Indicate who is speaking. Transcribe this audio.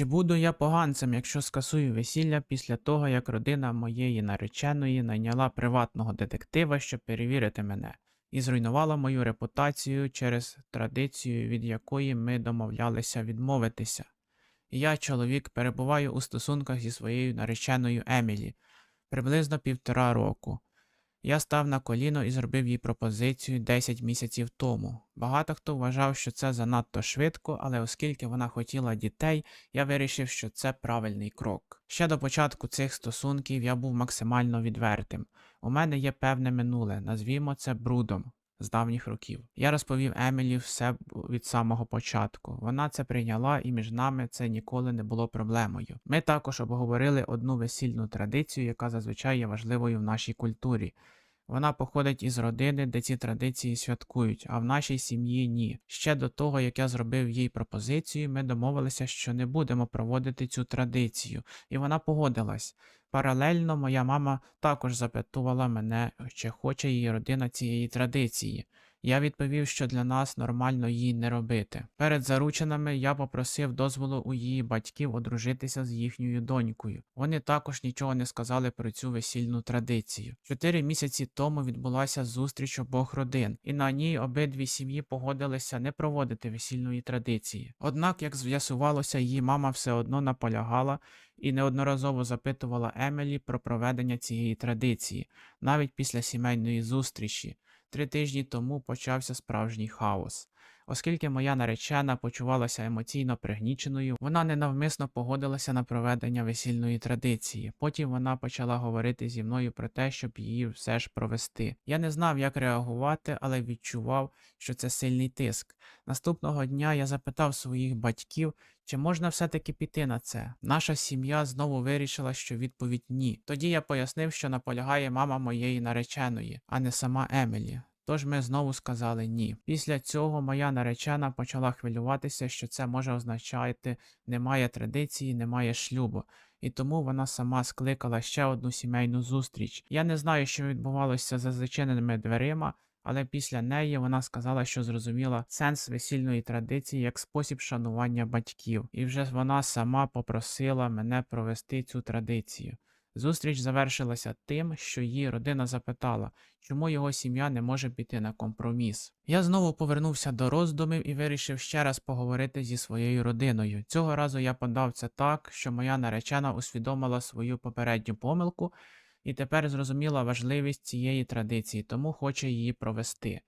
Speaker 1: Чи буду я поганцем, якщо скасую весілля після того, як родина моєї нареченої найняла приватного детектива, щоб перевірити мене, і зруйнувала мою репутацію через традицію, від якої ми домовлялися відмовитися? Я, чоловік, перебуваю у стосунках зі своєю нареченою Емілі приблизно півтора року. Я став на коліно і зробив їй пропозицію 10 місяців тому. Багато хто вважав, що це занадто швидко, але оскільки вона хотіла дітей, я вирішив, що це правильний крок. Ще до початку цих стосунків я був максимально відвертим. У мене є певне минуле, назвімо це брудом. З давніх років я розповів Емілі все від самого початку. Вона це прийняла, і між нами це ніколи не було проблемою. Ми також обговорили одну весільну традицію, яка зазвичай є важливою в нашій культурі. Вона походить із родини, де ці традиції святкують, а в нашій сім'ї ні. Ще до того, як я зробив їй пропозицію, ми домовилися, що не будемо проводити цю традицію, і вона погодилась. Паралельно моя мама також запитувала мене, чи хоче її родина цієї традиції. Я відповів, що для нас нормально її не робити. Перед заручинами я попросив дозволу у її батьків одружитися з їхньою донькою. Вони також нічого не сказали про цю весільну традицію. Чотири місяці тому відбулася зустріч обох родин, і на ній обидві сім'ї погодилися не проводити весільної традиції. Однак, як з'ясувалося, її мама все одно наполягала і неодноразово запитувала Емілі про проведення цієї традиції, навіть після сімейної зустрічі. Три тижні тому почався справжній хаос. Оскільки моя наречена почувалася емоційно пригніченою, вона ненавмисно погодилася на проведення весільної традиції. Потім вона почала говорити зі мною про те, щоб її все ж провести. Я не знав, як реагувати, але відчував, що це сильний тиск. Наступного дня я запитав своїх батьків, чи можна все-таки піти на це. Наша сім'я знову вирішила, що відповідь ні. Тоді я пояснив, що наполягає мама моєї нареченої, а не сама Емілі. Тож ми знову сказали ні. Після цього моя наречена почала хвилюватися, що це може означати немає традиції, немає шлюбу. І тому вона сама скликала ще одну сімейну зустріч. Я не знаю, що відбувалося за зачиненими дверима, але після неї вона сказала, що зрозуміла сенс весільної традиції як спосіб шанування батьків, і вже вона сама попросила мене провести цю традицію. Зустріч завершилася тим, що її родина запитала, чому його сім'я не може піти на компроміс. Я знову повернувся до роздумів і вирішив ще раз поговорити зі своєю родиною. Цього разу я подав це так, що моя наречена усвідомила свою попередню помилку і тепер зрозуміла важливість цієї традиції, тому хоче її провести.